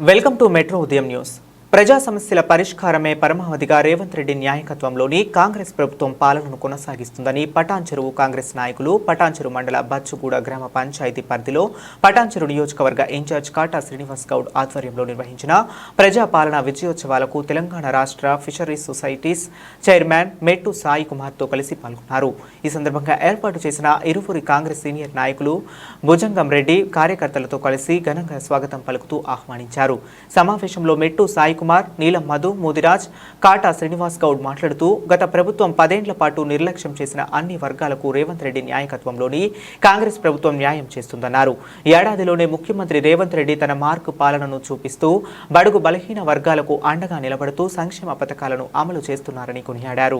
Welcome to metro ఉదయం news ప్రజా సమస్యల పరిష్కారమే పరమావధిగా రేవంత్ రెడ్డి నాయకత్వంలోని కాంగ్రెస్ ప్రభుత్వం పాలనను కొనసాగిస్తుందని పటాన్చెరువు కాంగ్రెస్ నాయకులు పటాన్చెరు మండల బచ్చుగూడ గ్రామ పంచాయతీ పరిధిలో పటాన్చెరు నియోజకవర్గ ఇన్ఛార్జ్ కాటా శ్రీనివాస్ గౌడ్ ఆధ్వర్యంలో నిర్వహించిన ప్రజాపాలన విజయోత్సవాలకు తెలంగాణ రాష్ట్ర ఫిషరీస్ సొసైటీస్ చైర్మన్ మెట్టు సాయి కుమార్తో కలిసి పాల్గొన్నారు. ఈ సందర్భంగా ఏర్పాటు చేసిన ఇరువురి కాంగ్రెస్ సీనియర్ నాయకులు భుజంగం రెడ్డి కార్యకర్తలతో కలిసి ఘనంగా స్వాగతం పలుకుతూ ఆహ్వానించారు. సమావేశంలో మెట్టు సాయి కుమార్ నీలం మధు మోదిరాజ్ కాటా శ్రీనివాస్ గౌడ్ మాట్లాడుతూ గత ప్రభుత్వం పదేండ్ల పాటు నిర్లక్ష్యం చేసిన అన్ని వర్గాలకు రేవంత్ రెడ్డి నాయకత్వంలోని కాంగ్రెస్ ప్రభుత్వం న్యాయం చేస్తుందన్నారు. ఏడాదిలోనే ముఖ్యమంత్రి రేవంత్ రెడ్డి తన మార్కు పాలనను చూపిస్తూ బడుగు బలహీన వర్గాలకు అండగా నిలబడుతూ సంక్షేమ పథకాలను అమలు చేస్తున్నారని కొనియాడారు.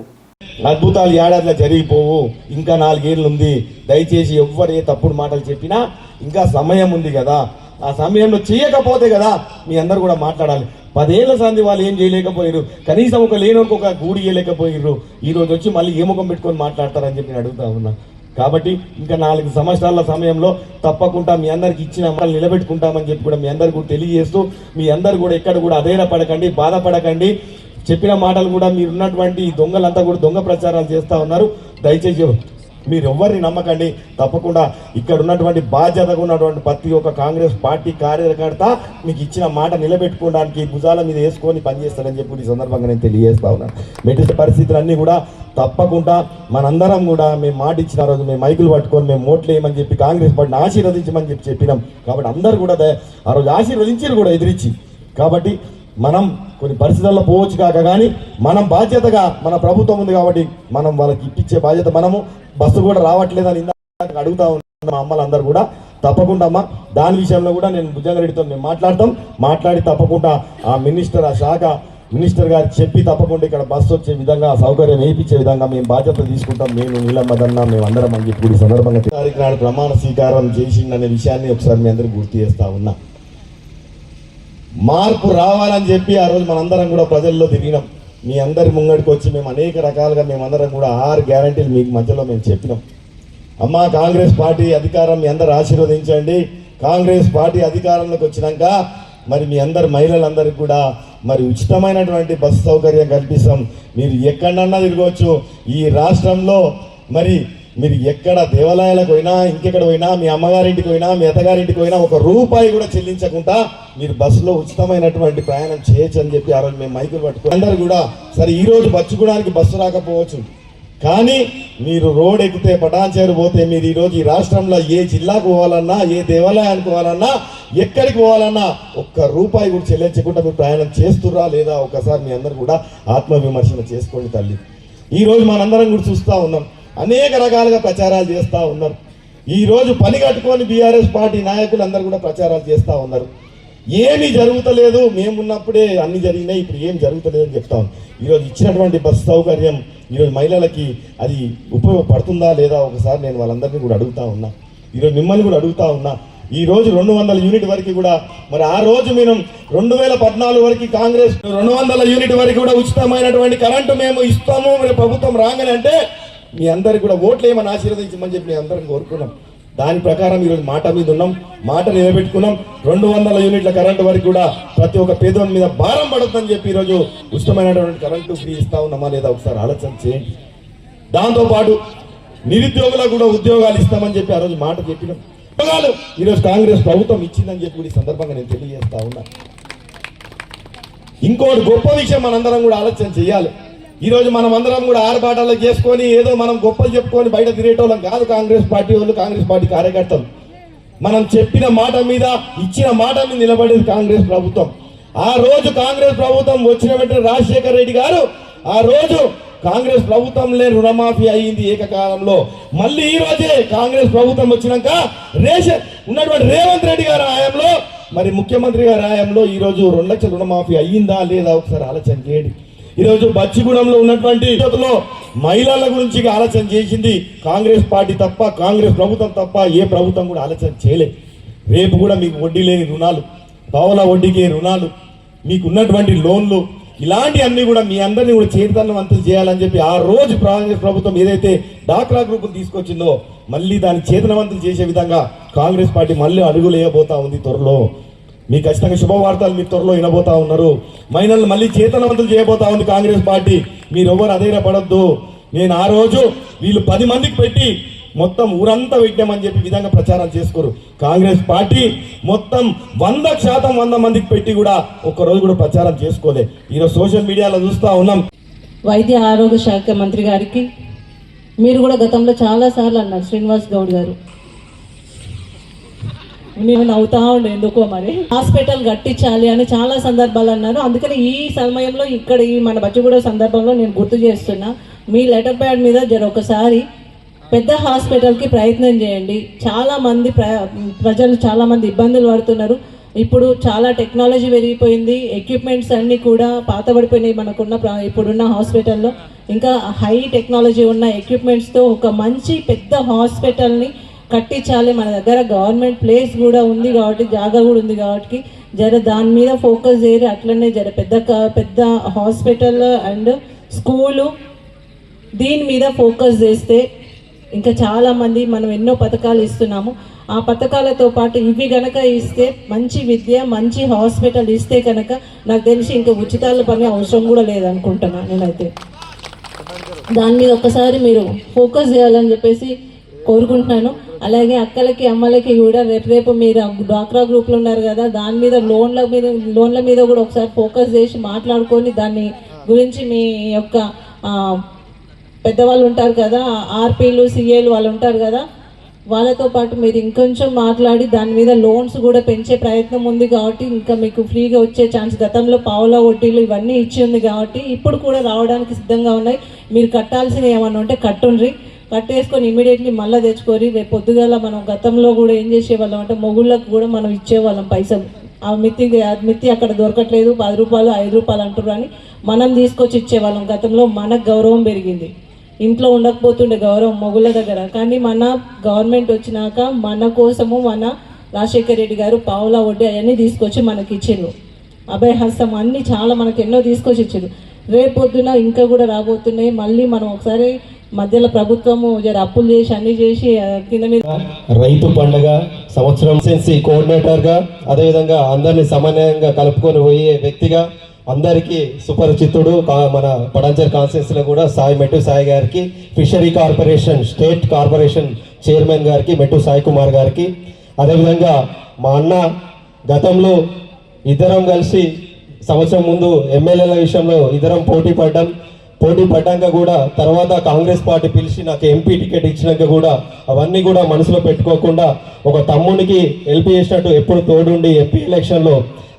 అద్భుతాలు ఏడాదిలో జరిగిపోవు. ఇంకా నాలుగేళ్ళు ఉంది. దయచేసి ఎవ్వరు ఏ తప్పుడు మాటలు చెప్పినా ఇంకా సమయం ఉంది కదా. ఆ సమయంలో చేయకపోతే కదా మీ అందరు కూడా మాట్లాడాలి. పదేళ్ళ సంది వాళ్ళు ఏం చేయలేకపోయారు కనీసం ఒక లేనోకి ఒక గూడి ఇవ్వలేకపోయారు ఈ రోజు వచ్చి మళ్ళీ ఏ ముఖం పెట్టుకొని మాట్లాడతారని చెప్పి నేను అడుగుతా ఉన్నా. కాబట్టి ఇంకా నాలుగు సంవత్సరాల సమయంలో తప్పకుండా మీ అందరికి ఇచ్చిన మాట నిలబెట్టుకుంటామని చెప్పి కూడా మీ అందరు కూడా తెలియజేస్తూ మీ అందరు కూడా ఎక్కడ కూడా అధైర్యపడకండి బాధపడకండి. చెప్పిన మాటలు కూడా మీరు ఉన్నటువంటి దొంగలంతా కూడా దొంగ ప్రచారాలు చేస్తూ ఉన్నారు. దయచేసి మీరు ఎవరిని నమ్మకండి. తప్పకుండా ఇక్కడ ఉన్నటువంటి బాధ్యతగా ఉన్నటువంటి ప్రతి ఒక్క కాంగ్రెస్ పార్టీ కార్యకర్త మీకు ఇచ్చిన మాట నిలబెట్టుకోవడానికి భుజాల మీద వేసుకొని పనిచేస్తారని చెప్పి ఈ సందర్భంగా నేను తెలియజేస్తా ఉన్నాను మెట్టిన పరిస్థితులన్నీ కూడా తప్పకుండా మనందరం కూడా మేము మాట ఇచ్చిన రోజు మేము మైకులు పట్టుకొని మేము ఓట్లు వేయమని చెప్పి కాంగ్రెస్ పార్టీని ఆశీర్వదించమని చెప్పి చెప్పినాం. కాబట్టి అందరూ కూడా ఆ రోజు ఆశీర్వదించారు కూడా ఎదిరించి కాబట్టి మనం కొన్ని పరిస్థితుల్లో పోవచ్చు కాక కానీ మనం బాధ్యతగా మన ప్రభుత్వం ఉంది కాబట్టి మనం వాళ్ళకి ఇప్పించే బాధ్యత మనము. బస్సు కూడా రావట్లేదని ఇందాక అడుగుతా ఉన్నాం మా అమ్మలందరూ కూడా. తప్పకుండా అమ్మ దాని విషయంలో కూడా నేను భుజంగారెడ్డితో మేము మాట్లాడతాం. మాట్లాడి తప్పకుండా ఆ మినిస్టర్ ఆ శాఖ మినిస్టర్ గారు చెప్పి తప్పకుండా ఇక్కడ బస్సు వచ్చే విధంగా సౌకర్యం వేయించే విధంగా మేము బాధ్యత తీసుకుంటాం. మేము నీలమ్మదన్న మేము అందరం అని చెప్పి సందర్భంగా తారీఖు నాడు ప్రమాణ స్వీకారం చేసిందనే విషయాన్ని ఒకసారి మీ అందరూ గుర్తు చేస్తా ఉన్నా. మార్పు రావాలని చెప్పి ఆ రోజు మనందరం కూడా ప్రజల్లో తిరిగినాం. మీ అందరి ముంగడికి వచ్చి మేము అనేక రకాలుగా మేమందరం కూడా ఆరు గ్యారంటీలు మీకు మధ్యలో మేము చెప్పినాం. అమ్మా కాంగ్రెస్ పార్టీ అధికారం మీ అందరు ఆశీర్వదించండి. కాంగ్రెస్ పార్టీ అధికారంలోకి వచ్చినాక మరి మీ అందరు మహిళలందరికీ కూడా మరి ఉచితమైనటువంటి బస్సు సౌకర్యం కల్పిస్తాం. మీరు ఎక్కడన్నా తిరగవచ్చు. ఈ రాష్ట్రంలో మరి మీరు ఎక్కడ దేవాలయాలకు పోయినా ఇంకెక్కడ పోయినా మీ అమ్మగారింటికి పోయినా మీ అత్తగారింటికి పోయినా ఒక రూపాయి కూడా చెల్లించకుండా మీరు బస్సులో ఉచితమైనటువంటి ప్రయాణం చేయొచ్చు అని చెప్పి ఆ రోజు మేము మైకులు పట్టుకుని అందరు కూడా సరే ఈ రోజు బచ్చుకోవడానికి బస్సు రాకపోవచ్చు. కానీ మీరు రోడ్ ఎక్కితే పటాన్చేరు పోతే మీరు ఈరోజు ఈ రాష్ట్రంలో ఏ జిల్లాకు పోవాలన్నా ఏ దేవాలయానికి పోవాలన్నా ఎక్కడికి పోవాలన్నా ఒక్క రూపాయి కూడా చెల్లించకుండా మీరు ప్రయాణం చేస్తుర్రా లేదా? ఒకసారి మీ అందరు కూడా ఆత్మవిమర్శన చేసుకోండి తల్లి. ఈరోజు మనందరం కూడా చూస్తూ ఉన్నాం. అనేక రకాలుగా ప్రచారాలు చేస్తూ ఉన్నారు. ఈరోజు పని కట్టుకొని బీఆర్ఎస్ పార్టీ నాయకులు అందరూ కూడా ప్రచారాలు చేస్తూ ఉన్నారు. ఏమీ జరుగుతలేదు. మేమున్నప్పుడే అన్ని జరిగినాయి. ఇప్పుడు ఏం జరుగుతలేదు అని చెప్తాం ఈరోజు ఇచ్చినటువంటి బస్సు సౌకర్యం ఈరోజు మహిళలకి అది ఉపయోగపడుతుందా లేదా ఒకసారి నేను వాళ్ళందరినీ కూడా అడుగుతా ఉన్నా. ఈరోజు మిమ్మల్ని కూడా అడుగుతా ఉన్నా. ఈ రోజు రెండు వందల యూనిట్ వరకు కూడా మరి ఆ రోజు మేము రెండు వేల పద్నాలుగు వరకు కాంగ్రెస్ రెండు వందల యూనిట్ వరకు కూడా ఉచితమైనటువంటి కరెంటు మేము ఇస్తాము. మరి ప్రభుత్వం రాగానే అంటే మీ అందరికి కూడా ఓట్లు ఏమని ఆశీర్వదించమని చెప్పి మీ అందరం కోరుకున్నాం. దాని ప్రకారం ఈరోజు మాట మీద ఉన్నాం మాట నిలబెట్టుకున్నాం. రెండు వందల యూనిట్ల కరెంటు వరకు కూడా ప్రతి ఒక్క పేదోని మీద భారం పడుతుందని చెప్పి ఈరోజు ఉచితమైనటువంటి కరెంటు ఫ్రీ ఇస్తా ఉన్నామా లేదా ఒకసారి ఆలోచన చేయండి. దాంతోపాటు నిరుద్యోగులకు కూడా ఉద్యోగాలు ఇస్తామని చెప్పి ఆ రోజు మాట చెప్పినాం. ఉద్యోగాలు ఈరోజు కాంగ్రెస్ ప్రభుత్వం ఇచ్చిందని చెప్పి కూడా ఈ సందర్భంగా నేను తెలియజేస్తా ఉన్నా. ఇంకోటి గొప్ప విషయం మనందరం కూడా ఆలోచన చేయాలి. ఈరోజు మనం అందరం కూడా ఆర్భాటాలు చేసుకొని ఏదో మనం గొప్పలు చెప్పుకొని బయట తిరిగేటోళ్ళం కాదు కాంగ్రెస్ పార్టీ వాళ్ళు కాంగ్రెస్ పార్టీ కార్యకర్తలు. మనం చెప్పిన మాట మీద ఇచ్చిన మాట మీద నిలబడేది కాంగ్రెస్ ప్రభుత్వం. ఆ రోజు కాంగ్రెస్ ప్రభుత్వం వచ్చిన వెంటనే రాజశేఖర రెడ్డి గారు ఆ రోజు కాంగ్రెస్ ప్రభుత్వంలో రుణమాఫీ అయింది ఏకకాలంలో. మళ్ళీ ఈ రోజే కాంగ్రెస్ ప్రభుత్వం వచ్చినాక రేషన్ ఉన్నటువంటి రేవంత్ రెడ్డి గారి హయాంలో మరి ముఖ్యమంత్రి గారి హయాంలో ఈ రోజు రెండు లక్షల రుణమాఫీ అయ్యిందా లేదా ఒకసారి ఆలోచన చేయండి. ఈరోజు బచ్చిగూడెంలో ఉన్నటువంటి మహిళల గురించి ఆలోచన చేసింది. కాంగ్రెస్ పార్టీ తప్ప కాంగ్రెస్ ప్రభుత్వం తప్ప ఏ ప్రభుత్వం కూడా ఆలోచన చేయలే. రేపు కూడా మీకు వడ్డీ లేని రుణాలు పావుల వడ్డీకి రుణాలు మీకు ఉన్నటువంటి లోన్లు ఇలాంటి అన్ని కూడా మీ అందరినీ కూడా చేతనవంతం చేయాలని చెప్పి ఆ రోజు కాంగ్రెస్ ప్రభుత్వం ఏదైతే డాక్రా గ్రూపులు తీసుకొచ్చిందో మళ్ళీ దాన్ని చేతనవంతం చేసే విధంగా కాంగ్రెస్ పార్టీ మళ్ళీ అడుగులేయబోతా ఉంది త్వరలో. మీ ఖచ్చితంగా శుభవార్తలు మీ త్వరలో వినబోతా ఉన్నారు. మైనర్లు మళ్ళీ చేతనవంతులు చేయబోతా ఉంది కాంగ్రెస్ పార్టీ. మీరు ఎవరు అధైర్యపడద్దు. నేను ఆ రోజు వీళ్ళు పది మందికి పెట్టి మొత్తం ఊరంతా పెట్టామని చెప్పి విధంగా ప్రచారం చేసుకోరు. కాంగ్రెస్ పార్టీ మొత్తం వంద శాతం వంద మందికి పెట్టి కూడా ఒక్క రోజు కూడా ప్రచారం చేసుకోలే. ఈరోజు సోషల్ మీడియాలో చూస్తూ ఉన్నాం. వైద్య ఆరోగ్య శాఖ మంత్రి గారికి మీరు కూడా గతంలో చాలా సార్లు అన్నారు శ్రీనివాస్ గౌడ్ గారు. మేము నవ్వుతా ఉండే ఎందుకో మరి. హాస్పిటల్ కట్టించాలి అని చాలా సందర్భాలు అన్నారు. అందుకని ఈ సమయంలో ఇక్కడ ఈ మన బచ్చిగూడ సందర్భంలో నేను గుర్తు చేస్తున్నా. మీ లెటర్ ప్యాడ్ మీద జర ఒకసారి పెద్ద హాస్పిటల్కి ప్రయత్నం చేయండి. చాలా మంది ప్ర ప్రజలు చాలా మంది ఇబ్బందులు పడుతున్నారు. ఇప్పుడు చాలా టెక్నాలజీ పెరిగిపోయింది. ఎక్విప్మెంట్స్ అన్నీ కూడా పాతబడిపోయినాయి మనకున్న ఇప్పుడున్న హాస్పిటల్లో. ఇంకా హై టెక్నాలజీ ఉన్న ఎక్విప్మెంట్స్తో ఒక మంచి పెద్ద హాస్పిటల్ని కట్టించాలి. మన దగ్గర గవర్నమెంట్ ప్లేస్ కూడా ఉంది కాబట్టి జాగా కూడా ఉంది కాబట్టి జర దాని మీద ఫోకస్ చేయరు. అట్లనే జర పెద్ద పెద్ద హాస్పిటల్ అండ్ స్కూలు దీని మీద ఫోకస్ చేస్తే ఇంకా చాలామంది మనం ఎన్నో పథకాలు ఇస్తున్నాము. ఆ పథకాలతో పాటు ఇవి కనుక ఇస్తే మంచి విద్య మంచి హాస్పిటల్ ఇస్తే కనుక నాకు తెలిసి ఇంకా ఉచితాల పని అవసరం కూడా లేదనుకుంటున్నా నేనైతే. దాని మీద ఒక్కసారి మీరు ఫోకస్ చేయాలని చెప్పేసి కోరుకుంటున్నాను. అలాగే అక్కలకి అమ్మలకి కూడా రేపు రేపు మీరు డ్వాక్రా గ్రూప్లో ఉన్నారు కదా దాని మీద లోన్ల మీద లోన్ల మీద కూడా ఒకసారి ఫోకస్ చేసి మాట్లాడుకొని దాన్ని గురించి మీ యొక్క పెద్దవాళ్ళు ఉంటారు కదా ఆర్పీలు సిఏలు వాళ్ళు ఉంటారు కదా వాళ్ళతో పాటు మీరు ఇంకొంచెం మాట్లాడి దాని మీద లోన్స్ కూడా పెంచే ప్రయత్నం ఉంది కాబట్టి ఇంకా మీకు ఫ్రీగా వచ్చే ఛాన్స్ గతంలో పావుల వడ్డీలు ఇవన్నీ ఇచ్చి ఉంది కాబట్టి ఇప్పుడు కూడా రావడానికి సిద్ధంగా ఉన్నాయి. మీరు కట్టాల్సిన ఏమన్నా ఉంటే కట్టుండ్రి కట్టేసుకొని ఇమీడియట్లీ మళ్ళీ తెచ్చుకోరి రేపు పొద్దుగాల మనం గతంలో కూడా ఏం చేసేవాళ్ళం అంటే మొగుళ్ళకు కూడా మనం ఇచ్చేవాళ్ళం పైసలు. ఆ మిత్తి ఆ మిత్తి అక్కడ దొరకట్లేదు పది రూపాయలు ఐదు రూపాయలు అంటారు అని మనం తీసుకొచ్చి ఇచ్చేవాళ్ళం. గతంలో మనకు గౌరవం పెరిగింది. ఇంట్లో ఉండకపోతుండే గౌరవం మొగుళ్ళ దగ్గర. కానీ మన గవర్నమెంట్ వచ్చినాక మన కోసము మన రాజశేఖర్ రెడ్డి గారు పావులా వడ్డీ అవన్నీ తీసుకొచ్చి మనకి ఇచ్చిండ్రు. అభయహస్తం అన్నీ చాలా మనకు ఎన్నో తీసుకొచ్చి ఇచ్చారు రేపు పొద్దున ఇంకా కూడా రాబోతున్నాయి. మళ్ళీ మనం ఒకసారి మధ్యలో ప్రభుత్వము జర అప్పులు చేసి అన్ని చేసి కింద మీద రైతు పండగ సంవత్సరం సెన్సీ కోఆర్డినేటర్గా అదేవిధంగా అందరినీ సమన్వయంగా కలుపుకొని పోయే వ్యక్తిగా అందరికీ సుపరిచితుడు మన పడంచర్ కాన్స్టిట్యూన్సీ లో కూడా సాయి మెట్టు సాయి గారికి fishery corporation state corporation chairman గారికి మెట్టు సాయి కుమార్ గారికి అదేవిధంగా మా అన్న గతంలో ఇద్దరం కలిసి సంవత్సరం ముందు ఎమ్మెల్యేల విషయంలో ఇద్దరం పోటీ పడ్డాం పోటీ పడ్డాక కూడా తర్వాత కాంగ్రెస్ పార్టీ పిలిచి నాకు ఎంపీ టికెట్ ఇచ్చినాక కూడా అవన్నీ కూడా మనసులో పెట్టుకోకుండా ఒక తమ్మునికి హెల్ప్ చేసినట్టు ఎప్పుడు తోడుండి ఎంపీ ఎలక్షన్లో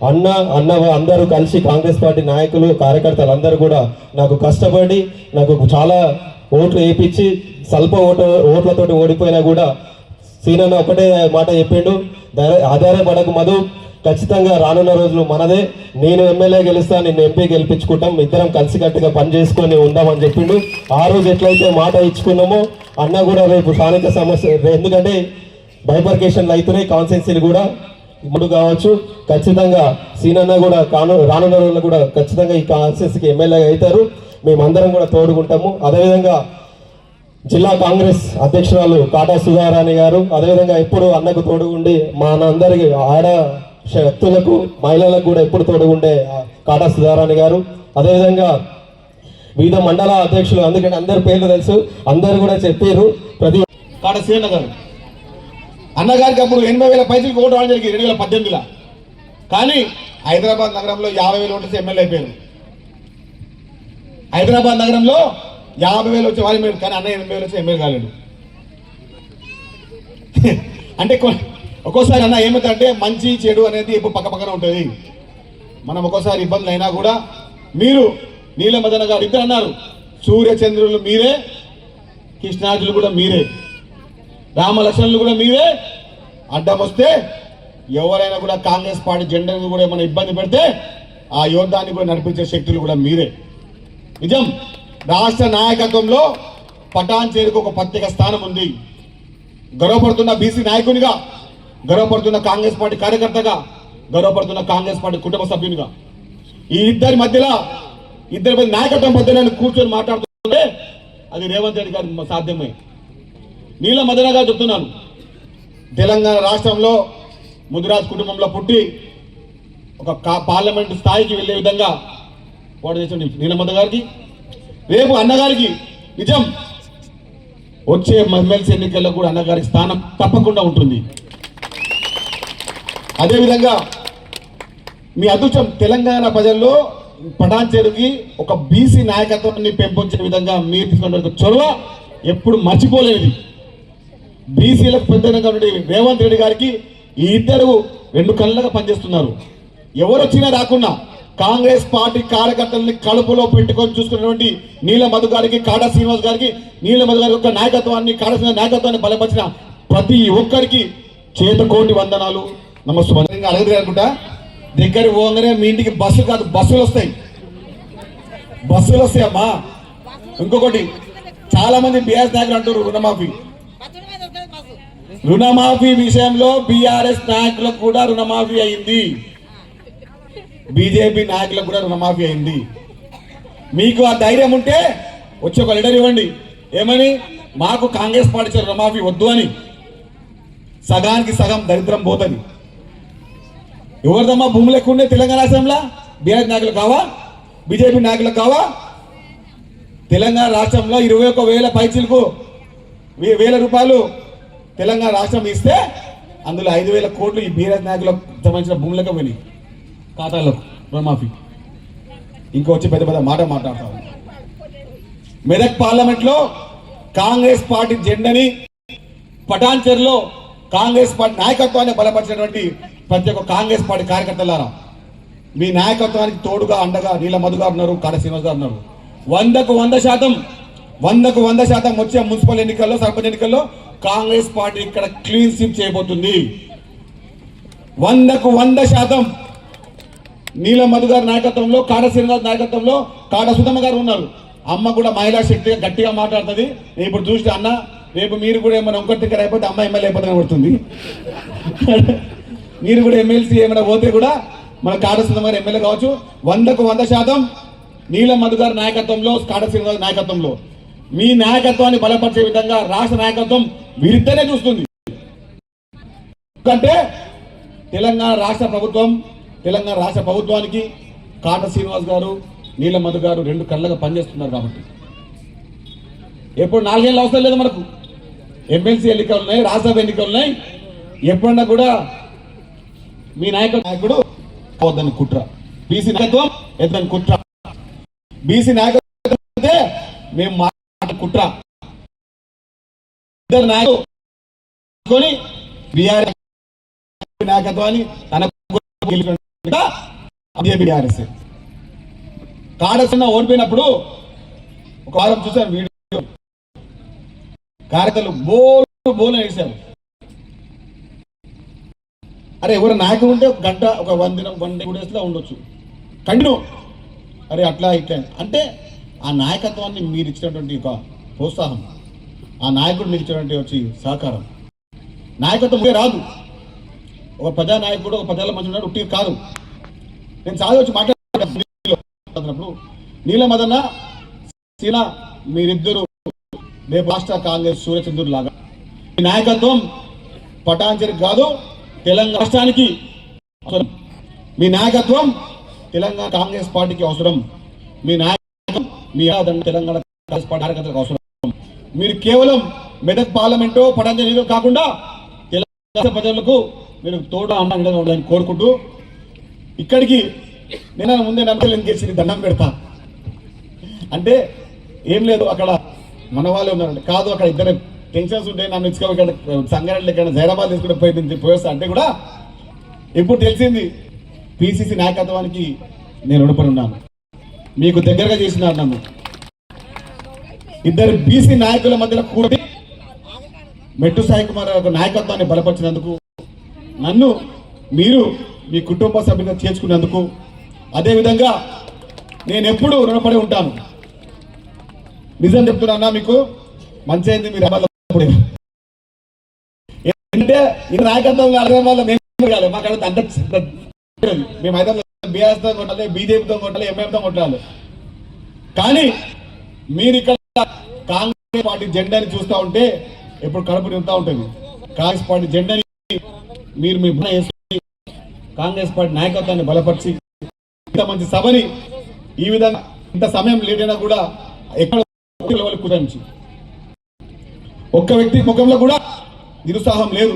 అన్న అన్న అందరూ కలిసి కాంగ్రెస్ పార్టీ నాయకులు కార్యకర్తలు అందరూ కూడా నాకు కష్టపడి నాకు చాలా ఓట్లు వేయించి స్వల్ప ఓటు ఓట్లతోటి ఓడిపోయినా కూడా సీనన్న ఒకటే మాట చెప్పిండు ఆధారపడకు మధు. ఖచ్చితంగా రానున్న రోజులు మనదే. నేను ఎమ్మెల్యే గెలుస్తా నిన్ను ఎంపీ గెలిపించుకుంటాం. ఇద్దరం కలిసికట్టుగా పని చేసుకొని ఉందామని చెప్పిండు. ఆ రోజు ఎట్లయితే మాట ఇచ్చుకున్నామో అన్న కూడా రేపు స్థానిక సమస్య ఎందుకంటే బైపర్కేషన్లు అవుతున్నాయి కాన్సెన్సీలు కూడా ఇప్పుడు కావచ్చు. ఖచ్చితంగా సీనన్న కూడా కాను రానున్న రోజుల్లో కూడా ఖచ్చితంగా ఈ కాన్సెన్స్కి ఎమ్మెల్యే అవుతారు. మేమందరం కూడా తోడుకుంటాము. అదేవిధంగా జిల్లా కాంగ్రెస్ అధ్యక్షురాలు కాటా సుధారాణి గారు అదేవిధంగా ఎప్పుడు అన్నకు తోడు ఉండి అందరికి ఆడ వ్యక్తులకు మహిళలకు కూడా ఎప్పుడు తోడు ఉండే కాటా సుధారాణి గారు. అదేవిధంగా వివిధ మండల అధ్యక్షులు అందుకని అందరి పేర్లు తెలుసు అందరు కూడా చెప్పారు. ప్రతి కాట శ్రీన్న గారు. అన్నగారికి అప్పుడు ఎనభై వేల పైసలు ఓటు రావడం జరిగింది రెండు వేల పద్దెనిమిదిలో. కానీ హైదరాబాద్ నగరంలో యాభై వేలు ఉంటే ఎమ్మెల్యే అయిపోయారు. హైదరాబాద్ నగరంలో యాభై వేలు వచ్చి వాళ్ళు కానీ అన్న ఎనభై వేలు వచ్చి ఎమ్మెల్యే కాలేడు. అంటే ఒక్కోసారి అన్న ఏమిటంటే మంచి చెడు అనేది ఎప్పుడు పక్క పక్కన ఉంటుంది. మనం ఒక్కోసారి ఇబ్బందులు అయినా కూడా మీరు నీలమదన గారు ఇద్దరు అన్నారు. సూర్యచంద్రులు మీరే కృష్ణాజులు కూడా మీరే. రామలక్ష్మణులు కూడా మీరే. అడ్డం వస్తే ఎవరైనా కూడా కాంగ్రెస్ పార్టీ జెండాను కూడా ఏమైనా ఇబ్బంది పెడితే ఆ యోద్ధాన్ని కూడా నడిపించే శక్తులు కూడా మీరే. నిజం? రాష్ట్ర నాయకత్వంలో పటాన్ చేరుకు ఒక ప్రత్యేక స్థానం ఉంది. గర్వపడుతున్న బీసీ నాయకునిగా గర్వపడుతున్న కాంగ్రెస్ పార్టీ కార్యకర్తగా గర్వపడుతున్న కాంగ్రెస్ పార్టీ కుటుంబ సభ్యునిగా. ఈ ఇద్దరి మధ్యలో ఇద్దరి మధ్య నాయకత్వం మధ్యలో కూర్చొని మాట్లాడుతుంటే అది రేవంత్ రెడ్డి గారికి సాధ్యమే. నీల మదనగా చెప్తున్నాను. తెలంగాణ రాష్ట్రంలో ముదిరాజ్ కుటుంబంలో పుట్టి ఒక పార్లమెంట్ స్థాయికి వెళ్ళే విధంగా పోటీ చేసిన నీలమద్ద గారికి రేపు అన్నగారికి నిజం వచ్చే ఎమ్మెల్సీ ఎన్నికల్లో కూడా అన్నగారికి స్థానం తప్పకుండా ఉంటుంది. అదేవిధంగా మీ అదృష్టం తెలంగాణ ప్రజల్లో పటాన్చేరుకి ఒక బీసీ నాయకత్వాన్ని పెంపొంచే విధంగా మీరు తీసుకున్న చొరవ ఎప్పుడు మర్చిపోలేనిది. బీసీలకు పెద్దగా ఉండే రేవంత్ రెడ్డి గారికి ఈ ఇద్దరు రెండు కళ్ళగా పనిచేస్తున్నారు. ఎవరొచ్చినా రాకున్నా కాంగ్రెస్ పార్టీ కార్యకర్తల్ని కడుపులో పెట్టుకొని చూసుకున్నటువంటి నీల మధు గారికి కాడా శ్రీనివాస్ గారికి నీల మధు గారి యొక్క నాయకత్వాన్ని కాడా నాయకత్వాన్ని బలపరిచిన ప్రతి ఒక్కరికి చేతకోటి వందనాలు. నమస్తే అడగదు అనుకుంటా దగ్గర పోగానే మీ ఇంటికి బస్సు కాదు బస్సులు వస్తాయి. బస్సులు వస్తాయమ్మా ఇంకొకటి చాలా మంది బీఆర్ఎస్ నాయకులు అంటారు రుణమాఫీ. రుణమాఫీ విషయంలో బీఆర్ఎస్ నాయకులకు కూడా రుణమాఫీ అయింది. బీజేపీ నాయకులకు కూడా రుణమాఫీ అయింది. మీకు ఆ ధైర్యం ఉంటే వచ్చి ఒక లెటర్ ఇవ్వండి. ఏమని? మాకు కాంగ్రెస్ పార్టీ రుణమాఫీ వద్దు అని. సగానికి సగం దరిద్రం పోతుంది. ఎవరిదమ్మా భూములు ఎక్కువ ఉన్నాయి తెలంగాణ రాష్ట్రంలో బీఆర్ నాయకులు కావా? బీజేపీ నాయకులు కావా? తెలంగాణ రాష్ట్రంలో ఇరవై ఒక వేల పైచీలకు వేల రూపాయలు తెలంగాణ రాష్ట్రం ఇస్తే అందులో ఐదు వేల కోట్లు ఈ బీఆర్ఎస్ నాయకులకు సంబంధించిన భూములకు పోయినాయి. ఖాతాలో రుణమాఫీ. ఇంకో వచ్చి పెద్ద పెద్ద మాట మాట్లాడతాం మెదక్ పార్లమెంట్లో కాంగ్రెస్ పార్టీ జెండని పటాన్చెర్లో కాంగ్రెస్ పార్టీ నాయకత్వాన్ని బలపరిచినటువంటి ప్రతి ఒక్క కాంగ్రెస్ పార్టీ కార్యకర్తలారా మీ నాయకత్వానికి తోడుగా అండగా నీళ్ళ మధు గారు ఉన్నారు కాడ శ్రీనివాస్ గారు ఉన్నారు. వందకు వంద శాతం వందకు వంద శాతం వచ్చే మున్సిపల్ ఎన్నికల్లో సర్పంచ్ ఎన్నికల్లో కాంగ్రెస్ పార్టీ ఇక్కడ క్లీన్ స్వీప్ చేయబోతుంది. వందకు వంద శాతం నీల మధు గారి నాయకత్వంలో కాడ శ్రీనివాస్ నాయకత్వంలో కాడ సుధమ్మ గారు ఉన్నారు. అమ్మ కూడా మహిళా శక్తి గట్టిగా మాట్లాడుతుంది. నేను ఇప్పుడు చూస్తే అన్న రేపు మీరు కూడా ఏమైనా ఇంకొక అయిపోతే అమ్మ ఎమ్మెల్యే అయిపోతే పడుతుంది. మీరు కూడా ఎమ్మెల్సీ ఏమైనా పోతే కూడా మన కాడ సుధమ్మ ఎమ్మెల్యే కావచ్చు. వందకు వంద శాతం నీలం మధు గారి నాయకత్వంలో కాడ శ్రీనివాస్ నాయకత్వంలో. మీ నాయకత్వాన్ని బలపరిచే విధంగా రాష్ట్ర నాయకత్వం వీరిద్దరే చూస్తుంది. ఎందుకంటే తెలంగాణ రాష్ట్ర ప్రభుత్వం తెలంగాణ రాష్ట్ర ప్రభుత్వానికి కాట శ్రీనివాస్ గారు నీలమధు గారు రెండు కళ్ళగా పనిచేస్తున్నారు కాబట్టి. ఎప్పుడు నాలుగేళ్ళు అవసరం లేదు మనకు. ఎమ్మెల్సీ ఎన్నికలు ఉన్నాయి రాజ్యసభ ఎన్నికలు ఉన్నాయి. ఎప్పుడన్నా కూడా మీ నాయకుడు నాయకుడు వద్దని కుట్ర. బీసీ నాయకత్వం ఎద్దని కుట్ర. బీసీ నాయకత్వం మేము మాట కుట్ర. ఇద్దరు నాయకుడు బీఆర్ఎస్ నాయకత్వాన్ని తన బీఆర్ఎస్. కాడసిన ఓడిపోయినప్పుడు ఒక వారం చూశాను వీడియో. కార్యకర్తలు బోలు బోలు వేశారు అరే ఎవరు నాయకుడు ఉంటే ఒక గంట ఒక వన్ దినం వన్ డే టూ డేస్లో ఉండొచ్చు. కంటిన్యూ. అరే అట్లా ఇట్లా అంటే ఆ నాయకత్వాన్ని మీరు ఇచ్చినటువంటి ఒక ప్రోత్సాహం ఆ నాయకుడు మీరు ఇచ్చినటువంటి వచ్చి సహకారం. నాయకత్వం ఉంటే రాదు. ఒక ప్రజా నాయకుడు ఒక ప్రజల మధ్య ఉన్నాడు ఉట్టి కాదు. నేను చాలా వచ్చి మాట్లాడుతున్నప్పుడు నీలమదన మదన్న సీనా మీరిద్దరు రేపు రాష్ట్ర కాంగ్రెస్ సూర్యచంద్రుడు లాగా. మీ నాయకత్వం పటాంజలి కాదు తెలంగాణ రాష్ట్రానికి మీ నాయకత్వం తెలంగాణ కాంగ్రెస్ పార్టీకి అవసరం. మీ నాయకత్వం మీ ఆదరణ తెలంగాణ కాంగ్రెస్ పార్టీ కార్యకర్తలకు అవసరం. మీరు కేవలం మెదక్ పార్లమెంటు పటాంజలి కాకుండా తెలంగాణ ప్రజలకు మీరు తోడు అండంగా ఉండాలని కోరుకుంటూ ఇక్కడికి నేను ముందే నమ్మకం చేసి దండం పెడతా. అంటే ఏం లేదు అక్కడ మన వాళ్ళే ఉన్నారండి. కాదు అక్కడ ఇద్దరే. టెన్షన్స్ ఉంటే నన్ను ఇచ్చుకో ఇక్కడ సంగారెడ్డి ఇక్కడ జైరాబాద్ తీసుకుంటే పోయి నుంచి పోయేస్తా అంటే కూడా ఇప్పుడు తెలిసింది పిసిసి నాయకత్వానికి నేను రుణపడి ఉన్నాను. మీకు దగ్గరగా చేసినారు నన్ను. ఇద్దరు బీసీ నాయకుల మధ్యలో కూడి మెట్టు సాయి కుమార్ యొక్క నాయకత్వాన్ని బలపరిచినందుకు నన్ను మీరు మీ కుటుంబ సభ్యులుగా చేర్చుకున్నందుకు అదేవిధంగా నేను ఎప్పుడూ రుణపడి ఉంటాను. నిజం చెప్తున్నా మీకు మంచి అయింది మీరు ఎందుకంటే ఈ నాయకత్వం అడగడం వల్ల మేము కాదు. మాకు అంత మేము హైదరాబాద్ బీఆర్ఎస్తో కొట్టాలి బీజేపీతో కొట్టాలి ఎంఎంతో కొట్టాలి. కానీ మీరు ఇక్కడ కాంగ్రెస్ పార్టీ జెండాని చూస్తూ ఉంటే ఎప్పుడు కడుపు నింపుతా ఉంటుంది. కాంగ్రెస్ పార్టీ జెండాని మీరు మీ కాంగ్రెస్ పార్టీ నాయకత్వాన్ని బలపరిచి ఇంత మంచి సభని ఈ విధంగా ఇంత సమయం లేట్ అయినా కూడా ఎక్కడ కూర్చొని ఒక్క వ్యక్తి ముఖంలో కూడా నిరుత్సాహం లేదు.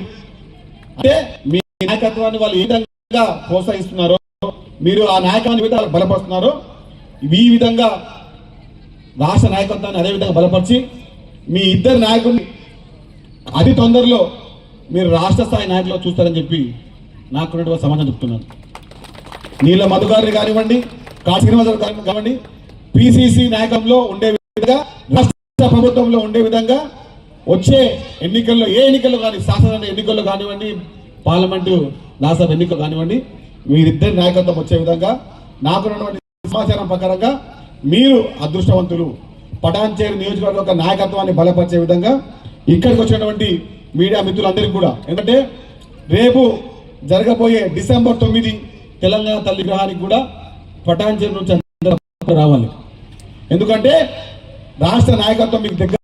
అంటే మీ నాయకత్వాన్ని వాళ్ళు ఏ విధంగా ప్రోత్సహిస్తున్నారో మీరు ఆ నాయకాన్ని విధంగా బలపరుస్తున్నారో ఈ విధంగా రాష్ట్ర నాయకత్వాన్ని అదే విధంగా బలపరిచి మీ ఇద్దరు నాయకుడిని అతి తొందరలో మీరు రాష్ట్ర స్థాయి నాయకులు చూస్తారని చెప్పి నాకు ఉన్నటువంటి సమాధానం చెప్తున్నాను. నీళ్ళ మధు గారిని కానివ్వండి కాశీ శ్రీనివాస గారిని కానివ్వండి పిసిసి నాయకంలో ఉండే విధంగా రాష్ట్ర ప్రభుత్వంలో ఉండే విధంగా వచ్చే ఎన్నికల్లో ఏ ఎన్నికల్లో కానీ శాసన ఎన్నికల్లో కానివ్వండి పార్లమెంటు నాసభ ఎన్నికలు కానివ్వండి మీరిద్దరి నాయకత్వం వచ్చే విధంగా నాకున్నటువంటి సమాచారం ప్రకారంగా మీరు అదృష్టవంతులు. పటాన్చేరు నియోజకవర్గం యొక్క నాయకత్వాన్ని బలపరిచే విధంగా ఇక్కడికి వచ్చినటువంటి మీడియా మిత్రులందరికీ కూడా. ఎందుకంటే రేపు జరగబోయే డిసెంబర్ తొమ్మిది తెలంగాణ తల్లి గ్రహానికి కూడా పటాన్చేరు నుంచి రావాలి. ఎందుకంటే రాష్ట్ర నాయకత్వం మీకు దగ్గర